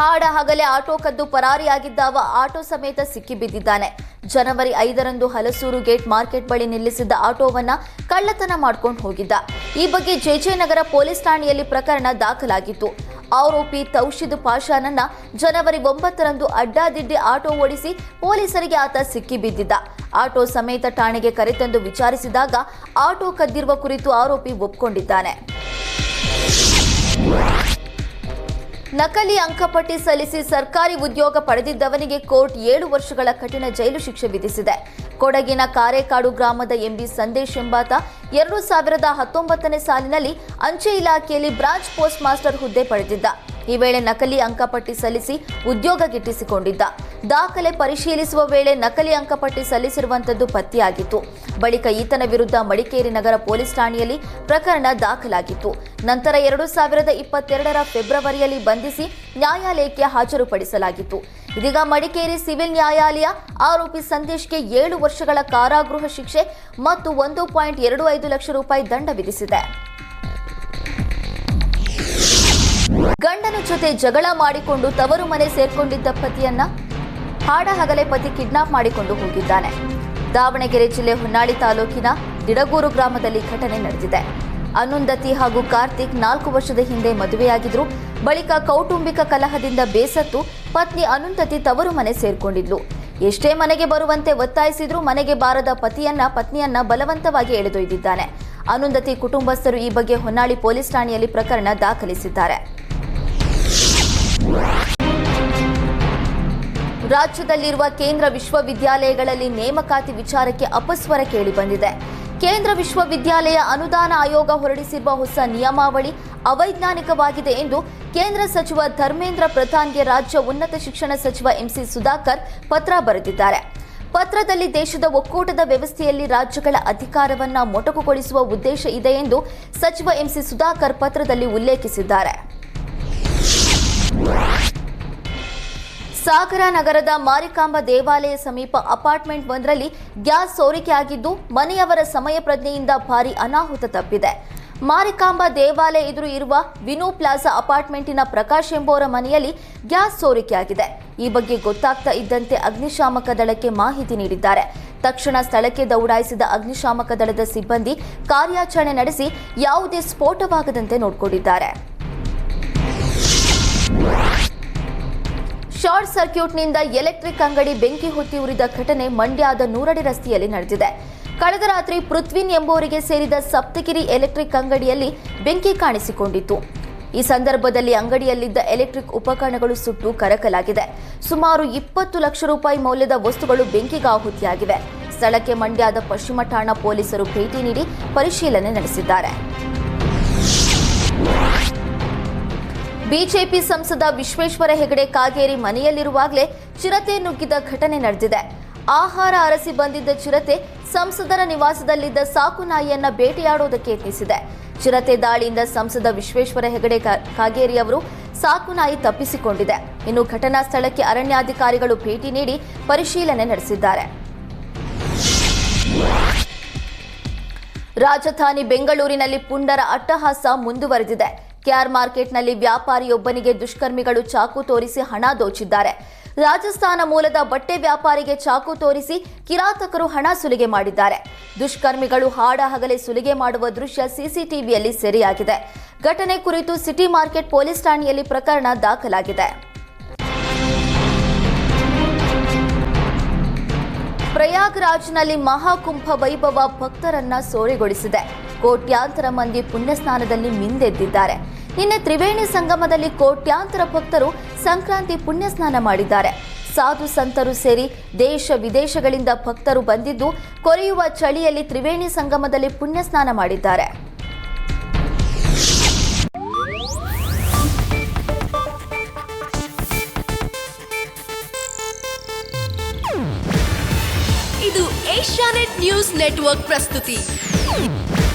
ಹಾಡ ಹಗಲೇ ಆಟೋ ಕದ್ದು ಪರಾರಿಯಾಗಿದ್ದಾವ ಆಟೋ ಸಮೇತ ಸಿಕ್ಕಿಬಿದ್ದಿದ್ದಾನೆ ಜನವರಿ ಐದರಂದು ಹಲಸೂರು ಗೇಟ್ ಮಾರ್ಕೆಟ್ ಬಳಿ ನಿಲ್ಲಿಸಿದ್ದ ಆಟೋವನ್ನ ಕಳ್ಳತನ ಮಾಡ್ಕೊಂಡು ಹೋಗಿದ್ದ. ಈ ಬಗ್ಗೆ ಜೆಜೆನಗರ ಪೊಲೀಸ್ ಠಾಣೆಯಲ್ಲಿ ಪ್ರಕರಣ ದಾಖಲಾಗಿತ್ತು. ಆರೋಪಿ ತೌಶಿದ್ ಪಾಷಾನನ್ನ ಜನವರಿ ಒಂಬತ್ತರಂದು ಅಡ್ಡಾದಿಡ್ಡಿ ಆಟೋ ಓಡಿಸಿ ಪೊಲೀಸರಿಗೆ ಆತ ಸಿಕ್ಕಿಬಿದ್ದಿದ್ದ ಆಟೋ ಸಮೇತ ಠಾಣೆಗೆ ಕರೆತಂದು ವಿಚಾರಿಸಿದಾಗ ಆಟೋ ಕದ್ದಿರುವ ಕುರಿತು ಆರೋಪಿ ಒಪ್ಕೊಂಡಿದ್ದಾನೆ. ನಕಲಿ ಅಂಕಪಟ್ಟಿ ಸಲ್ಲಿಸಿ ಸರ್ಕಾರಿ ಉದ್ಯೋಗ ಪಡೆದಿದ್ದವನಿಗೆ ಕೋರ್ಟ್ ಏಳು ವರ್ಷಗಳ ಕಠಿಣ ಜೈಲು ಶಿಕ್ಷೆ ವಿಧಿಸಿದೆ. ಕೊಡಗಿನ ಕಾರೆಕಾಡು ಗ್ರಾಮದ ಎಂಬಿ ಸಂದೇಶ್ ಎಂಬಾತ ಎರಡು ಸಾವಿರದ ಹತ್ತೊಂಬತ್ತನೇ ಸಾಲಿನಲ್ಲಿ ಅಂಚೆ ಇಲಾಖೆಯಲ್ಲಿ ಬ್ರಾಂಚ್ ಪೋಸ್ಟ್ ಮಾಸ್ಟರ್ ಹುದ್ದೆ ಪಡೆದಿದ್ದ. ಈ ವೇಳೆ ನಕಲಿ ಅಂಕಪಟ್ಟಿ ಸಲ್ಲಿಸಿ ಉದ್ಯೋಗ ಗಿಟ್ಟಿಸಿಕೊಂಡಿದ್ದ. ದಾಖಲೆ ಪರಿಶೀಲಿಸುವ ವೇಳೆ ನಕಲಿ ಅಂಕಪಟ್ಟಿ ಸಲ್ಲಿಸಿರುವಂತದ್ದು ಪತ್ತೆಯಾಗಿತ್ತು. ಬಳಿಕ ಈತನ ವಿರುದ್ಧ ಮಡಿಕೇರಿ ನಗರ ಪೊಲೀಸ್ ಠಾಣೆಯಲ್ಲಿ ಪ್ರಕರಣ ದಾಖಲಾಗಿತ್ತು. ನಂತರ ಎರಡು ಸಾವಿರದ ಇಪ್ಪತ್ತೆರಡರ ಫೆಬ್ರವರಿಯಲ್ಲಿ ಬಂಧಿಸಿ ನ್ಯಾಯಾಲಯಕ್ಕೆ ಹಾಜರುಪಡಿಸಲಾಗಿತ್ತು. ಇದೀಗ ಮಡಿಕೇರಿ ಸಿವಿಲ್ ನ್ಯಾಯಾಲಯ ಆರೋಪಿ ಸಂದೇಶ್ಗೆ ಏಳು ವರ್ಷಗಳ ಕಾರಾಗೃಹ ಶಿಕ್ಷೆ ಮತ್ತು ಒಂದು ಪಾಯಿಂಟ್ ಎರಡು ಐದು ಲಕ್ಷ ರೂಪಾಯಿ ದಂಡ ವಿಧಿಸಿದೆ. ಗಂಡನ ಜೊತೆ ಜಗಳ ಮಾಡಿಕೊಂಡು ತವರು ಮನೆ ಸೇರ್ಕೊಂಡಿದ್ದ ಪತಿಯನ್ನ ಹಾಡ ಹಾಡಹಗಲೇ ಪತಿ ಕಿಡ್ನಾಪ್ ಮಾಡಿಕೊಂಡು ಹೋಗಿದ್ದಾನೆ. ದಾವಣಗೆರೆ ಜಿಲ್ಲೆ ಹೊನ್ನಾಳಿ ತಾಲೂಕಿನ ದಿಡಗೂರು ಗ್ರಾಮದಲ್ಲಿ ಘಟನೆ ನಡೆದಿದೆ. ಅನುಂದತಿ ಹಾಗೂ ಕಾರ್ತಿಕ್ ನಾಲ್ಕು ವರ್ಷದ ಹಿಂದೆ ಮದುವೆಯಾಗಿದ್ರು. ಬಳಿಕ ಕೌಟುಂಬಿಕ ಕಲಹದಿಂದ ಬೇಸತ್ತು ಪತ್ನಿ ಅನುಂದತಿ ತವರು ಮನೆ ಸೇರ್ಕೊಂಡಿದ್ಲು. ಎಷ್ಟೇ ಮನೆಗೆ ಬರುವಂತೆ ಒತ್ತಾಯಿಸಿದ್ರೂ ಮನೆಗೆ ಬಾರದ ಪತಿಯನ್ನ, ಪತ್ನಿಯನ್ನ ಬಲವಂತವಾಗಿ ಎಳೆದೊಯ್ದಿದ್ದಾನೆ. ಅನುಂದತಿ ಕುಟುಂಬಸ್ಥರು ಈ ಬಗ್ಗೆ ಹೊನ್ನಾಳಿ ಪೊಲೀಸ್ ಠಾಣೆಯಲ್ಲಿ ಪ್ರಕರಣ ದಾಖಲಿಸಿದ್ದಾರೆ. ರಾಜ್ಯದಲ್ಲಿರುವ ಕೇಂದ್ರ ವಿಶ್ವವಿದ್ಯಾಲಯಗಳಲ್ಲಿ ನೇಮಕಾತಿ ವಿಚಾರಕ್ಕೆ ಅಪಸ್ವರ ಕೇಳಿಬಂದಿದೆ ಕೇಂದ್ರ ವಿಶ್ವವಿದ್ಯಾಲಯ ಅನುದಾನ ಆಯೋಗ ಹೊರಡಿಸಿರುವ ಹೊಸ ನಿಯಮಾವಳಿ ಅವೈಜ್ಞಾನಿಕವಾಗಿದೆ ಎಂದು ಕೇಂದ್ರ ಸಚಿವ ಧರ್ಮೇಂದ್ರ ಪ್ರಧಾನ್ಗೆ ರಾಜ್ಯ ಉನ್ನತ ಶಿಕ್ಷಣ ಸಚಿವ ಎಂಸಿ ಸುಧಾಕರ್ ಪತ್ರ ಬರೆದಿದ್ದಾರೆ. ಪತ್ರದಲ್ಲಿ ದೇಶದ ಒಕ್ಕೂಟದ ವ್ಯವಸ್ಥೆಯಲ್ಲಿ ರಾಜ್ಯಗಳ ಅಧಿಕಾರವನ್ನ ಮೊಟಕುಗೊಳಿಸುವ ಉದ್ದೇಶ ಇದೆ ಎಂದು ಸಚಿವ ಎಂಸಿ ಸುಧಾಕರ್ ಪತ್ರದಲ್ಲಿ ಉಲ್ಲೇಖಿಸಿದ್ದಾರೆ. ಸಾಗರ ನಗರದ ಮಾರಿಕಾಂಬ ದೇವಾಲಯ ಸಮೀಪ ಅಪಾರ್ಟ್ಮೆಂಟ್ ಒಂದರಲ್ಲಿ ಗ್ಯಾಸ್ ಸೋರಿಕೆಯಾಗಿದ್ದು ಮನೆಯವರ ಸಮಯ ಪ್ರಜ್ಞೆಯಿಂದ ಭಾರಿ ಅನಾಹುತ ತಪ್ಪಿದೆ. ಮಾರಿಕಾಂಬ ದೇವಾಲಯ ಎದುರು ಇರುವ ವಿನು ಪ್ಲಾಜಾ ಅಪಾರ್ಟ್ಮೆಂಟಿನ ಪ್ರಕಾಶ್ ಎಂಬುವರ ಮನೆಯಲ್ಲಿ ಗ್ಯಾಸ್ ಸೋರಿಕೆಯಾಗಿದೆ ಈ ಬಗ್ಗೆ ಗೊತ್ತಾಗ್ತಾ ಇದ್ದಂತೆ ಅಗ್ನಿಶಾಮಕ ದಳಕ್ಕೆ ಮಾಹಿತಿ ನೀಡಿದ್ದಾರೆ. ತಕ್ಷಣ ಸ್ಥಳಕ್ಕೆ ದೌಡಾಯಿಸಿದ ಅಗ್ನಿಶಾಮಕ ದಳದ ಸಿಬ್ಬಂದಿ ಕಾರ್ಯಾಚರಣೆ ನಡೆಸಿ ಯಾವುದೇ ಸ್ಫೋಟವಾಗದಂತೆ ನೋಡಿಕೊಂಡಿದ್ದಾರೆ. ಶಾರ್ಟ್ ಸರ್ಕ್ಯೂಟ್ನಿಂದ ಎಲೆಕ್ಟ್ರಿಕ್ ಅಂಗಡಿ ಬೆಂಕಿ ಹೊತ್ತಿ ಉರಿದ ಘಟನೆ ಮಂಡ್ಯದ ನೂರಡಿ ರಸ್ತೆಯಲ್ಲಿ ನಡೆದಿದೆ. ಕಳೆದ ರಾತ್ರಿ ಪೃಥ್ವಿನ್ ಎಂಬುವರಿಗೆ ಸೇರಿದ ಸಪ್ತಗಿರಿ ಎಲೆಕ್ಟ್ರಿಕ್ ಅಂಗಡಿಯಲ್ಲಿ ಬೆಂಕಿ ಕಾಣಿಸಿಕೊಂಡಿತ್ತು. ಈ ಸಂದರ್ಭದಲ್ಲಿ ಅಂಗಡಿಯಲ್ಲಿದ್ದ ಎಲೆಕ್ಟ್ರಿಕ್ ಉಪಕರಣಗಳು ಸುಟ್ಟು ಕರಕಲಾಗಿದೆ. ಸುಮಾರು ಇಪ್ಪತ್ತು ಲಕ್ಷ ರೂಪಾಯಿ ಮೌಲ್ಯದ ವಸ್ತುಗಳು ಬೆಂಕಿಗಾಹುತಿಯಾಗಿವೆ. ಸ್ಥಳಕ್ಕೆ ಮಂಡ್ಯದ ಪಶ್ಚಿಮ ಠಾಣಾ ಪೊಲೀಸರು ಭೇಟಿ ನೀಡಿ ಪರಿಶೀಲನೆ ನಡೆಸಿದ್ದಾರೆ. ಬಿಜೆಪಿ ಸಂಸದ ವಿಶ್ವೇಶ್ವರ ಹೆಗಡೆ ಕಾಗೇರಿ ಮನೆಯಲ್ಲಿರುವಾಗಲೇ ಚಿರತೆ ನುಗ್ಗಿದ ಘಟನೆ ನಡೆದಿದೆ. ಆಹಾರ ಅರಸಿ ಬಂದಿದ್ದ ಚಿರತೆ ಸಂಸದರ ನಿವಾಸದಲ್ಲಿದ್ದ ಸಾಕು ನಾಯಿಯನ್ನ ಬೇಟೆಯಾಡುವುದಕ್ಕೆ ಯತ್ನಿಸಿದೆ. ಚಿರತೆ ದಾಳಿಯಿಂದ ಸಂಸದ ವಿಶ್ವೇಶ್ವರ ಹೆಗಡೆ ಕಾಗೇರಿ ಅವರು ಸಾಕು ನಾಯಿ ತಪ್ಪಿಸಿಕೊಂಡಿದೆ. ಇನ್ನು ಘಟನಾ ಸ್ಥಳಕ್ಕೆ ಅರಣ್ಯಾಧಿಕಾರಿಗಳು ಭೇಟಿ ನೀಡಿ ಪರಿಶೀಲನೆ ನಡೆಸಿದ್ದಾರೆ. ರಾಜಧಾನಿ ಬೆಂಗಳೂರಿನಲ್ಲಿ ಪುಂಡರ ಅಟ್ಟಹಾಸ ಮುಂದುವರೆದಿದೆ. ಕೆಆರ್ ಮಾರ್ಕೆಟ್ನಲ್ಲಿ ವ್ಯಾಪಾರಿಯೊಬ್ಬನಿಗೆ ದುಷ್ಕರ್ಮಿಗಳು ಚಾಕು ತೋರಿಸಿ ಹಣ ದೋಚಿದ್ದಾರೆ. ರಾಜಸ್ಥಾನ ಮೂಲದ ಬಟ್ಟೆ ವ್ಯಾಪಾರಿಗೆ ಚಾಕು ತೋರಿಸಿ ಕಿರಾತಕರು ಹಣ ಸುಲಿಗೆ ಮಾಡಿದ್ದಾರೆ. ದುಷ್ಕರ್ಮಿಗಳು ಹಾಡ ಹಗಲೇ ಸುಲಿಗೆ ಮಾಡುವ ದೃಶ್ಯ ಸಿಸಿಟಿವಿಯಲ್ಲಿ ಸೆರೆಯಾಗಿದೆ. ಘಟನೆ ಕುರಿತು ಸಿಟಿ ಮಾರ್ಕೆಟ್ ಪೊಲೀಸ್ ಠಾಣೆಯಲ್ಲಿ ಪ್ರಕರಣ ದಾಖಲಾಗಿದೆ. ಪ್ರಯಾಗ್ರಾಜ್ನಲ್ಲಿ ಮಹಾಕುಂಭ ವೈಭವ ಭಕ್ತರನ್ನ ಸೋರೆಗೊಳಿಸಿದೆ. ಕೋಟ್ಯಾಂತರ ಮಂದಿ ಪುಣ್ಯಸ್ನಾನದಲ್ಲಿ ಮಿಂದೆದ್ದಿದ್ದಾರೆ. ನಿನ್ನೆ ತ್ರಿವೇಣಿ ಸಂಗಮದಲ್ಲಿ ಕೋಟ್ಯಾಂತರ ಭಕ್ತರು ಸಂಕ್ರಾಂತಿ ಪುಣ್ಯಸ್ನಾನ ಮಾಡಿದ್ದಾರೆ. ಸಾಧು ಸಂತರು ಸೇರಿ ದೇಶ ವಿದೇಶಗಳಿಂದ ಭಕ್ತರು ಬಂದಿದ್ದು, ಕೊರೆಯುವ ಚಳಿಯಲ್ಲಿ ತ್ರಿವೇಣಿ ಸಂಗಮದಲ್ಲಿ ಪುಣ್ಯಸ್ನಾನ ಮಾಡಿದ್ದಾರೆ. ಇದು ಏಷ್ಯಾನೆಟ್ ನ್ಯೂಸ್ ನೆಟ್ವರ್ಕ್ ಪ್ರಸ್ತುತಿ.